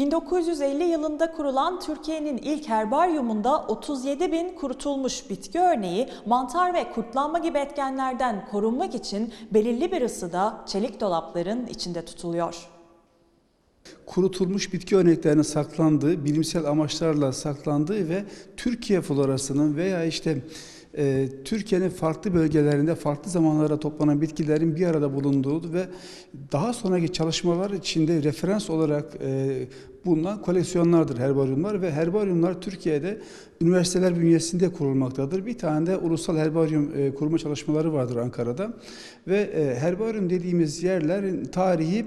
1950 yılında kurulan Türkiye'nin ilk herbaryumunda 37 bin kurutulmuş bitki örneği mantar ve kurtlanma gibi etkenlerden korunmak için belirli bir ısıda çelik dolapların içinde tutuluyor. kurutulmuş bitki örneklerinin saklandığı, bilimsel amaçlarla saklandığı ve Türkiye florasının veya işte e, Türkiye'nin farklı bölgelerinde farklı zamanlara toplanan bitkilerin bir arada bulunduğu ve daha sonraki çalışmalar içinde referans olarak e, bulunan koleksiyonlardır herbaryumlar ve herbaryumlar Türkiye'de üniversiteler bünyesinde kurulmaktadır. Bir tane de ulusal herbaryum e, kurma çalışmaları vardır Ankara'da ve e, herbaryum dediğimiz yerlerin tarihi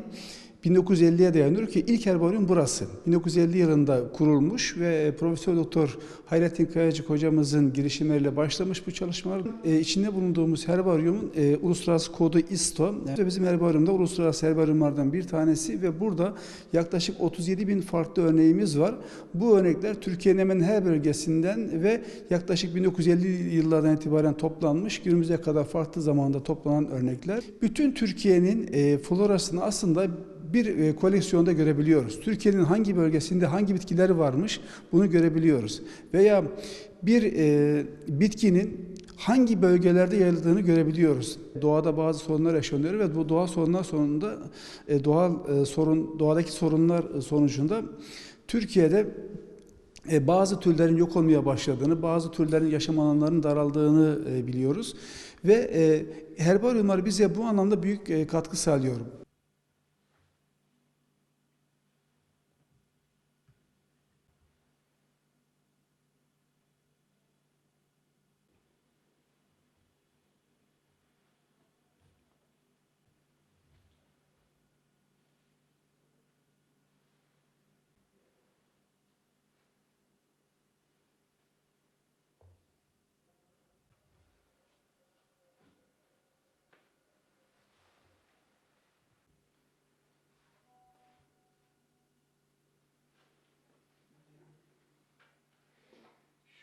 1950'ye dayanıyor ki ilk herbaryum burası. 1950 yılında kurulmuş ve Profesör Doktor Hayrettin Kayacık hocamızın girişimleriyle başlamış bu çalışmalar. E, içinde bulunduğumuz herbaryumun e, uluslararası kodu ISTO. E, bizim herbaryumda uluslararası herbaryumlardan bir tanesi ve burada yaklaşık 37 bin farklı örneğimiz var. Bu örnekler Türkiye'nin hemen her bölgesinden ve yaklaşık 1950 yıllardan itibaren toplanmış günümüze kadar farklı zamanda toplanan örnekler. Bütün Türkiye'nin e, florasını aslında bir e, koleksiyonda görebiliyoruz. Türkiye'nin hangi bölgesinde hangi bitkiler varmış bunu görebiliyoruz. Veya bir e, bitkinin hangi bölgelerde yayıldığını görebiliyoruz. Doğada bazı sorunlar yaşanıyor ve bu doğal sorunlar sonunda e, doğal e, sorun doğadaki sorunlar sonucunda Türkiye'de e, bazı türlerin yok olmaya başladığını, bazı türlerin yaşam alanlarının daraldığını e, biliyoruz ve e, herbaryumlar bize bu anlamda büyük e, katkı sağlıyor.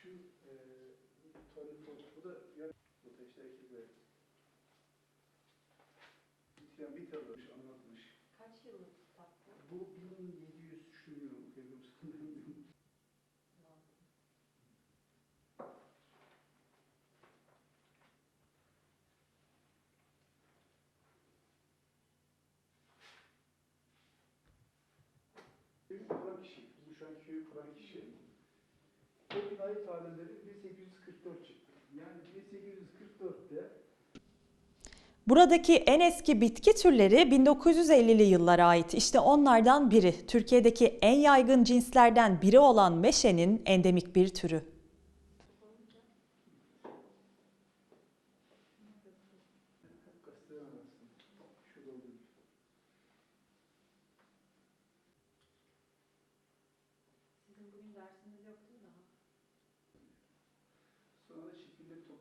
Şu e, bu da bu işte ekipler. Yani bir tarafmış, anlatmış. Kaç yıllık kitap Bu 1700 düşünüyorum. okuyabilirim. Köyü kuran kişi, bu şu an köyü kuran kişi. O binayı tarihleri 1844 çıktı. Yani 1844'te Buradaki en eski bitki türleri 1950'li yıllara ait. İşte onlardan biri. Türkiye'deki en yaygın cinslerden biri olan meşenin endemik bir türü.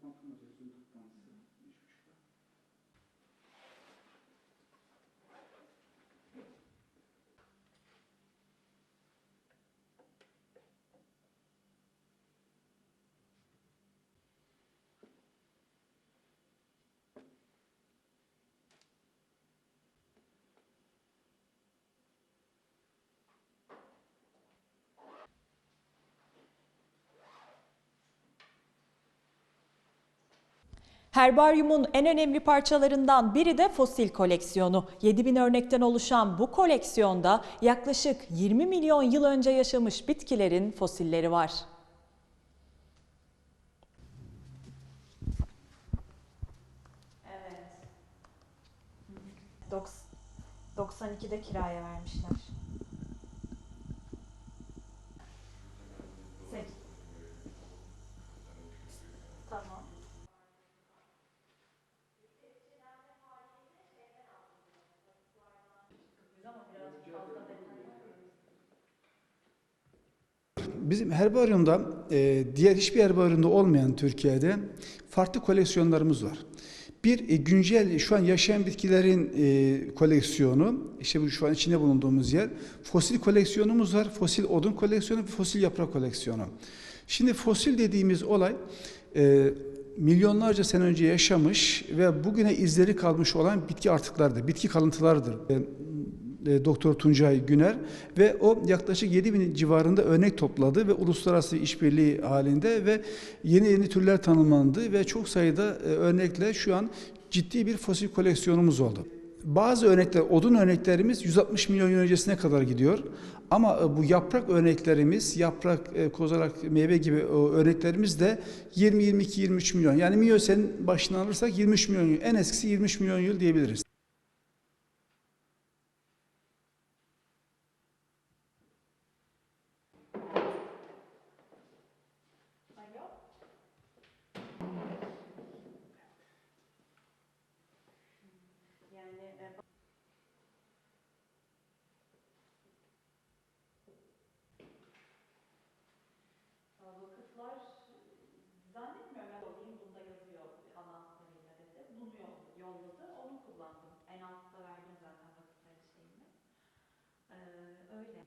他们就是当时。Herbaryumun en önemli parçalarından biri de fosil koleksiyonu. 7000 örnekten oluşan bu koleksiyonda yaklaşık 20 milyon yıl önce yaşamış bitkilerin fosilleri var. Evet. 92'de kiraya vermişler. Bizim herbaryumda e, diğer hiçbir herbaryumda olmayan Türkiye'de farklı koleksiyonlarımız var. Bir e, güncel şu an yaşayan bitkilerin e, koleksiyonu, işte bu şu an içinde bulunduğumuz yer. Fosil koleksiyonumuz var, fosil odun koleksiyonu, fosil yaprak koleksiyonu. Şimdi fosil dediğimiz olay e, milyonlarca sene önce yaşamış ve bugüne izleri kalmış olan bitki artıklardır, bitki kalıntılardır. E, Doktor Tuncay Güner ve o yaklaşık 7000 civarında örnek topladı ve uluslararası işbirliği halinde ve yeni yeni türler tanımlandı ve çok sayıda e, örnekle şu an ciddi bir fosil koleksiyonumuz oldu. Bazı örnekler, odun örneklerimiz 160 milyon yıl öncesine kadar gidiyor. Ama e, bu yaprak örneklerimiz, yaprak, e, kozalak, meyve gibi örneklerimiz de 20, 22, 23 milyon. Yani Miyosen'in başına alırsak 23 milyon yıl. En eskisi 23 milyon yıl diyebiliriz. Yolladı, onu kullandım. En altta verdim zaten vakıfların şeyini. Ee, öyle.